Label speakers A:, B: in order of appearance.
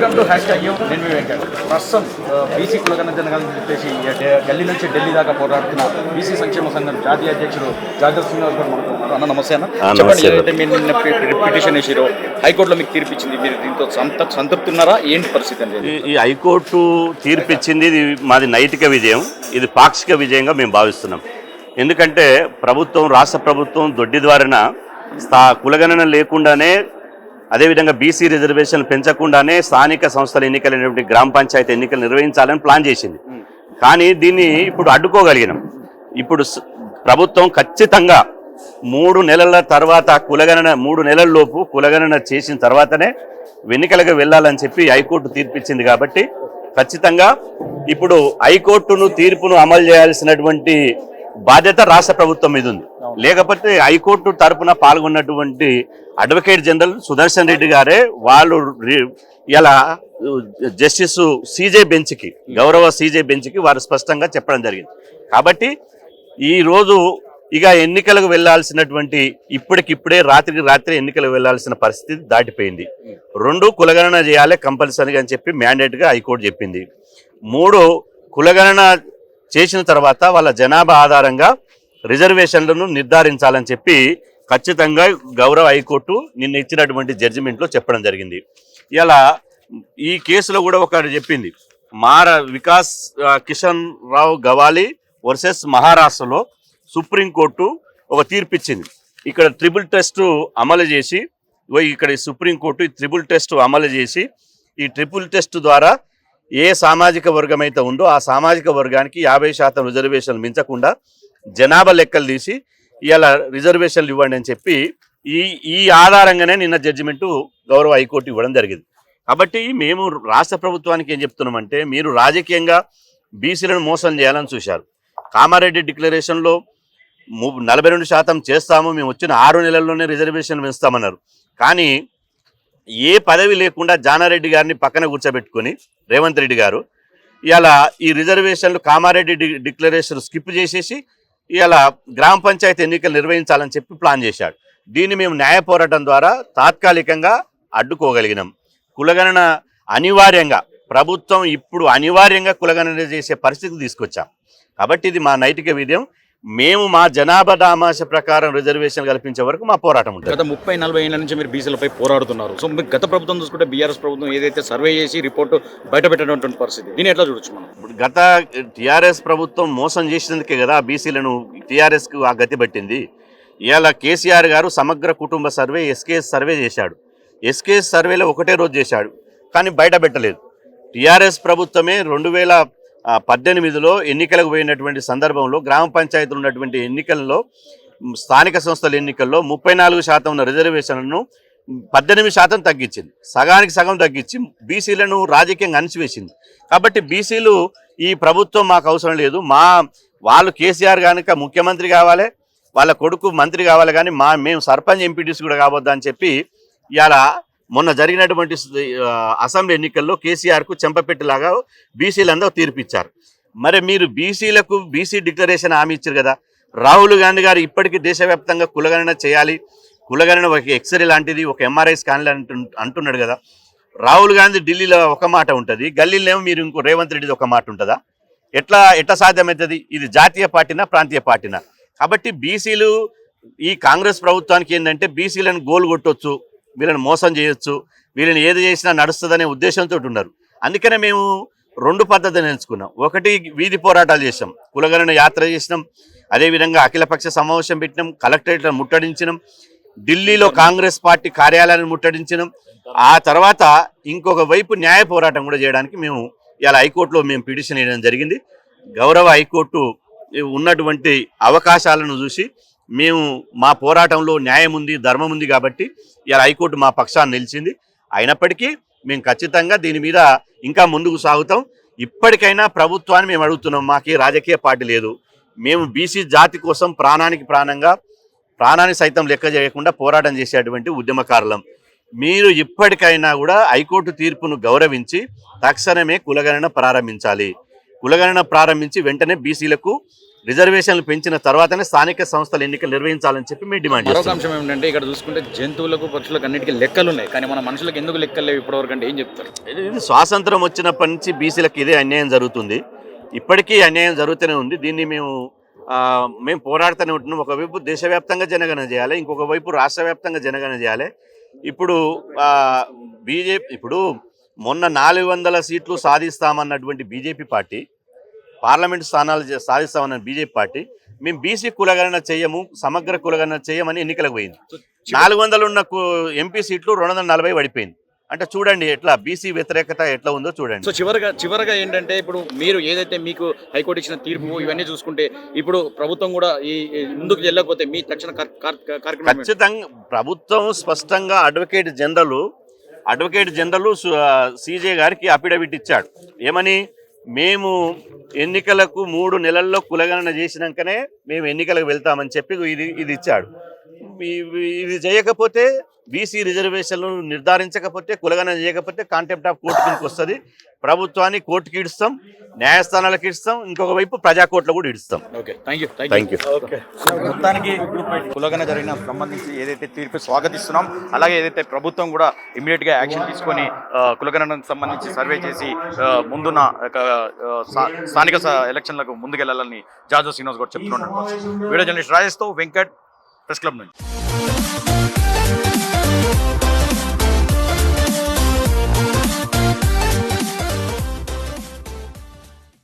A: Welcome to hash tag నేను మీ వెంకట్. ప్రస్తుతం BC కులగన్న జనగాలని చెప్పేసి ఢిల్లీ నుంచి ఢిల్లీ దాకా పోరాడుతున్న బీసీ సంక్షేమ సంఘం జాతీయ అధ్యక్షుడు జాగర్ శ్రీనివాస్ గారు ఉన్నారు. అన్న నమస్తే అన్న. చెప్పండి. ఏదైతే మీరు నిన్న పిటిషన్ వేసిరో హైకోర్టులో మీకు తీర్పిచ్చింది మీరు దీంతో సంత సంతృప్తున్నారా? ఏంటి పరిస్థితి అండి
B: ఈ- హైకోర్టు తీర్పు ఇచ్చింది ఇది మాది నైతిక విజయం ఇది పాక్షిక విజయంగా మేము భావిస్తున్నాం. ఎందుకంటే ప్రభుత్వం రాష్ట్ర ప్రభుత్వం దొడ్డి ద్వారాన స్థా కులగణన లేకుండానే అదేవిధంగా బీసీ రిజర్వేషన్ పెంచకుండానే స్థానిక సంస్థల ఎన్నికలైనటువంటి గ్రామ పంచాయతీ ఎన్నికలు నిర్వహించాలని ప్లాన్ చేసింది. కానీ దీన్ని ఇప్పుడు అడ్డుకోగలిగినాం. ఇప్పుడు ప్రభుత్వం ఖచ్చితంగా మూడు నెలల తర్వాత కులగణన మూడు నెలల లోపు కులగణన చేసిన తర్వాతనే ఎన్నికలకు వెళ్ళాలని చెప్పి హైకోర్టు తీర్పిచ్చింది కాబట్టి ఖచ్చితంగా ఇప్పుడు హైకోర్టును తీర్పును అమలు చేయాల్సినటువంటి బాధ్యత రాష్ట్ర ప్రభుత్వం మీద ఉంది. లేకపోతే హైకోర్టు తరపున పాల్గొన్నటువంటి అడ్వకేట్ జనరల్ సుదర్శన్ రెడ్డి గారే వాళ్ళు ఇలా జస్టిస్ సీజే బెంచ్కి గౌరవ సీజే బెంచ్కి వారు స్పష్టంగా చెప్పడం జరిగింది. కాబట్టి ఈ రోజు ఇక ఎన్నికలకు వెళ్ళాల్సినటువంటి ఇప్పటికిప్పుడే రాత్రికి రాత్రి ఎన్నికలకు వెళ్ళాల్సిన పరిస్థితి దాటిపోయింది. రెండు కులగణన చేయాలి కంపల్సరీగా అని చెప్పి మ్యాండేట్గా హైకోర్టు చెప్పింది. మూడు కులగణన చేసిన తర్వాత వాళ్ళ జనాభా ఆధారంగా రిజర్వేషన్లను నిర్ధారించాలని చెప్పి ఖచ్చితంగా గౌరవ హైకోర్టు నిన్న ఇచ్చినటువంటి జడ్జిమెంట్లో చెప్పడం జరిగింది. ఇలా ఈ కేసులో కూడా ఒకటి చెప్పింది. మార వికాస్ కిషన్ రావు గవాలి వర్సెస్ మహారాష్ట్రలో సుప్రీంకోర్టు ఒక తీర్పు ఇచ్చింది. ఇక్కడ ట్రిపుల్ టెస్ట్ అమలు చేసి ఇక్కడ ఈ సుప్రీంకోర్టు ఈ ట్రిపుల్ టెస్ట్ అమలు చేసి ఈ ట్రిపుల్ టెస్ట్ ద్వారా ఏ సామాజిక వర్గం అయితే ఉందో ఆ సామాజిక వర్గానికి యాభై శాతం రిజర్వేషన్లు మించకుండా జనాభా లెక్కలు తీసి ఇలా రిజర్వేషన్లు ఇవ్వండి అని చెప్పి ఈ ఈ ఆధారంగానే నిన్న జడ్జిమెంటు గౌరవ హైకోర్టు ఇవ్వడం జరిగింది. కాబట్టి మేము రాష్ట్ర ప్రభుత్వానికి ఏం చెప్తున్నామంటే మీరు రాజకీయంగా బీసీలను మోసం చేయాలని చూశారు. కామారెడ్డి డిక్లరేషన్లో ము- నలభై రెండు శాతం చేస్తాము మేము వచ్చిన ఆరు నెలల్లోనే రిజర్వేషన్ పెంచుతామన్నారు కానీ ఏ పదవి లేకుండా జానారెడ్డి గారిని పక్కన కూర్చోబెట్టుకొని రేవంత్ రెడ్డి గారు ఇలా ఈ రిజర్వేషన్లు కామారెడ్డి డిక్లరేషన్ స్కిప్ చేసేసి ఇలా గ్రామ పంచాయతీ ఎన్నికలు నిర్వహించాలని చెప్పి ప్లాన్ చేశాడు. దీన్ని మేము న్యాయ పోరాటం ద్వారా తాత్కాలికంగా అడ్డుకోగలిగినాం. కులగణన అనివార్యంగా ప్రభుత్వం ఇప్పుడు అనివార్యంగా కులగణన చేసే పరిస్థితి తీసుకొచ్చాం. కాబట్టి ఇది మా నైతిక విజయం మేము మా జనాభా దామాష ప్రకారం రిజర్వేషన్ కల్పించే వరకు మా పోరాటం ఉంటుంది.
A: గత ముప్పై నలభై ఏళ్ళ నుంచి మీరు బీసీలపై పోరాడుతున్నారు. సో మీరు గత ప్రభుత్వం చూసుకుంటే బీఆర్ఎస్ ప్రభుత్వం ఏదైతే సర్వే చేసి రిపోర్టు బయట పెట్టినటువంటి పరిస్థితి దీన్ని ఎట్లా చూడొచ్చు మనం?
B: ఇప్పుడు గత టీఆర్ఎస్ ప్రభుత్వం మోసం చేసినందుకే కదా బీసీలను టీఆర్ఎస్కు ఆ గతి పట్టింది. ఇవాళ కేసీఆర్ గారు సమగ్ర కుటుంబ సర్వే ఎస్కేఎస్ సర్వే చేశాడు. ఎస్కేఎస్ సర్వేలో ఒకటే రోజు చేశాడు. కానీ బయట పెట్టలేదు. టీఆర్ఎస్ ప్రభుత్వమే రెండు వేల పద్దెనిమిదిలో ఎన్నికలకు పోయినటువంటి సందర్భంలో గ్రామ పంచాయతీలు ఉన్నటువంటి ఎన్నికల్లో స్థానిక సంస్థల ఎన్నికల్లో ముప్పై నాలుగు శాతం ఉన్న రిజర్వేషన్లను పద్దెనిమిది శాతం తగ్గించింది. సగానికి సగం తగ్గించి బీసీలను రాజకీయంగా అణిచివేసింది. కాబట్టి బీసీలు ఈ ప్రభుత్వం మాకు అవసరం లేదు. మా వాళ్ళు కేసీఆర్ కనుక ముఖ్యమంత్రి కావాలి వాళ్ళ కొడుకు మంత్రి కావాలి కానీ మా మేము సర్పంచ్ ఎంపీటీసీ కూడా కావద్దని చెప్పి ఇవాళ మొన్న జరిగినటువంటి అసెంబ్లీ ఎన్నికల్లో కేసీఆర్కు చెంపపెట్టేలాగా బీసీలందరూ తీర్పిచ్చారు. మరి మీరు బీసీలకు బీసీ డిక్లరేషన్ హామీ ఇచ్చారు కదా రాహుల్ గాంధీ గారు ఇప్పటికీ దేశవ్యాప్తంగా కులగణన చేయాలి. కులగణన ఒక ఎక్స్రే లాంటిది ఒక ఎంఆర్ఐ స్కాన్ అంటు అంటున్నాడు కదా. రాహుల్ గాంధీ ఢిల్లీలో ఒక మాట ఉంటుంది గల్లీలో మీరు ఇంకో రేవంత్ రెడ్డిది ఒక మాట ఉంటుందా? ఎట్లా ఎట్లా సాధ్యమవుతుంది ఇది జాతీయ పార్టీనా ప్రాంతీయ పార్టీనా? కాబట్టి బీసీలు ఈ కాంగ్రెస్ ప్రభుత్వానికి ఏంటంటే బీసీలను గోలు కొట్టొచ్చు వీళ్ళని మోసం చేయొచ్చు వీళ్ళని ఏది చేసినా నడుస్తుందనే ఉద్దేశంతో ఉన్నారు అందుకనే మేము రెండు పద్ధతులు ఎంచుకున్నాం ఒకటి వీధి పోరాటాలు చేసాం కులగణన యాత్ర చేసినాం. అదేవిధంగా అఖిలపక్ష సమావేశం పెట్టినాం. కలెక్టరేట్లను ముట్టడించినాం. ఢిల్లీలో కాంగ్రెస్ పార్టీ కార్యాలయాన్ని ముట్టడించినాం. ఆ తర్వాత ఇంకొక వైపు న్యాయ పోరాటం కూడా చేయడానికి మేము ఇలా హైకోర్టులో మేము పిటిషన్ వేయడం జరిగింది. గౌరవ హైకోర్టు ఉన్నటువంటి అవకాశాలను చూసి మేము మా పోరాటంలో న్యాయం ఉంది ధర్మం ఉంది కాబట్టి ఇలా హైకోర్టు మా పక్షాన్ని నిలిచింది. అయినప్పటికీ మేము ఖచ్చితంగా దీని మీద ఇంకా ముందుకు సాగుతాం. ఇప్పటికైనా ప్రభుత్వాన్ని మేము అడుగుతున్నాం మాకే రాజకీయ పార్టీ లేదు. మేము బీసీ జాతి కోసం ప్రాణానికి ప్రాణంగా ప్రాణాన్ని సైతం లెక్క చేయకుండా పోరాటం చేసేటువంటి ఉద్యమకారులం. మీరు ఇప్పటికైనా కూడా హైకోర్టు తీర్పును గౌరవించి తక్షణమే కులగణన ప్రారంభించాలి. కులగణన ప్రారంభించి వెంటనే బీసీలకు రిజర్వేషన్లు పెంచిన తర్వాతనే స్థానిక సంస్థల ఎన్నికలు నిర్వహించాలని చెప్పి మేము డిమాండ్
A: మరొక అంశం ఏమిటంటే ఇక్కడ చూసుకుంటే జంతువులకు పక్షులకు అన్నిటికీ లెక్కలు ఉన్నాయి. కానీ మన మనుషులకు ఎందుకు లెక్కలు లేవు ఇప్పటివరకు అంటే ఏం చెప్తారు?
B: ఇది స్వాతంత్రం వచ్చినప్పటి నుంచి బీసీలకు ఇదే అన్యాయం జరుగుతుంది. ఇప్పటికీ అన్యాయం జరుగుతూనే ఉంది. దీన్ని మేము మేము పోరాడుతూనే ఉంటున్నాం. ఒకవైపు దేశవ్యాప్తంగా జనగణన చేయాలి ఇంకొక వైపు రాష్ట్ర వ్యాప్తంగా జనగణన చేయాలి. ఇప్పుడు బీజేపీ ఇప్పుడు మొన్న నాలుగు వందల సీట్లు సాధిస్తామన్నటువంటి బీజేపీ పార్టీ పార్లమెంట్ స్థానాలు సాధిస్తామన్న బీజేపీ పార్టీ. మేము బీసీ కులగణన చేయము సమగ్ర కులగణన చేయమని ఎన్నికలకు పోయింది. నాలుగు వందలు ఉన్న ఎంపీ సీట్లు రెండు వందల నలభై పడిపోయింది. అంటే చూడండి ఎట్లా బీసీ వ్యతిరేకత ఎట్లా ఉందో చూడండి.
A: సో చివరగా చివరగా ఏంటంటే ఇప్పుడు మీరు ఏదైతే మీకు హైకోర్టు ఇచ్చిన తీర్పు ఇవన్నీ చూసుకుంటే ఇప్పుడు ప్రభుత్వం కూడా ఈ ముందుకు వెళ్ళకపోతే మీ తక్షణ?
B: ఖచ్చితంగా ప్రభుత్వం స్పష్టంగా advocate general advocate general CJ గారికి అఫిడవిట్ ఇచ్చాడు. ఏమని? మేము ఎన్నికలకు మూడు నెలల్లో కులగణన చేసినాకనే మేము ఎన్నికలకు వెళ్తామని చెప్పి ఇది ఇది ఇచ్చాడు. ఇది చేయకపోతే బీసీ రిజర్వేషన్లు నిర్ధారించకపోతే కులగణన చేయకపోతే కాంటెంప్ట్ ఆఫ్ కోర్టు కిందకి వస్తుంది. ప్రభుత్వాన్ని కోర్టుకి ఇడుస్తాం న్యాయస్థానాలకు ఇడుస్తాం ఇంకొక వైపు ప్రజాకోర్టులో కూడా ఇడుస్తాం.
A: ఓకే థ్యాంక్ యూ మొత్తానికి కులగన జరిగిన సంబంధించి ఏదైతే తీర్పు స్వాగతిస్తున్నాం అలాగే ఏదైతే ప్రభుత్వం కూడా ఇమీడియట్గా యాక్షన్ తీసుకొని ఆ, కులగణనకు సంబంధించి సర్వే చేసి ముందున్న స్థానిక ఎలక్షన్లకు ముందుకెళ్ళాలని జాజో శ్రీనివాస్ గారు చెప్తున్నాడు వీడియో జర్నలిస్ట్ రాజేష్తో వెంకట్ ప్రెస్ క్లబ్ నుంచి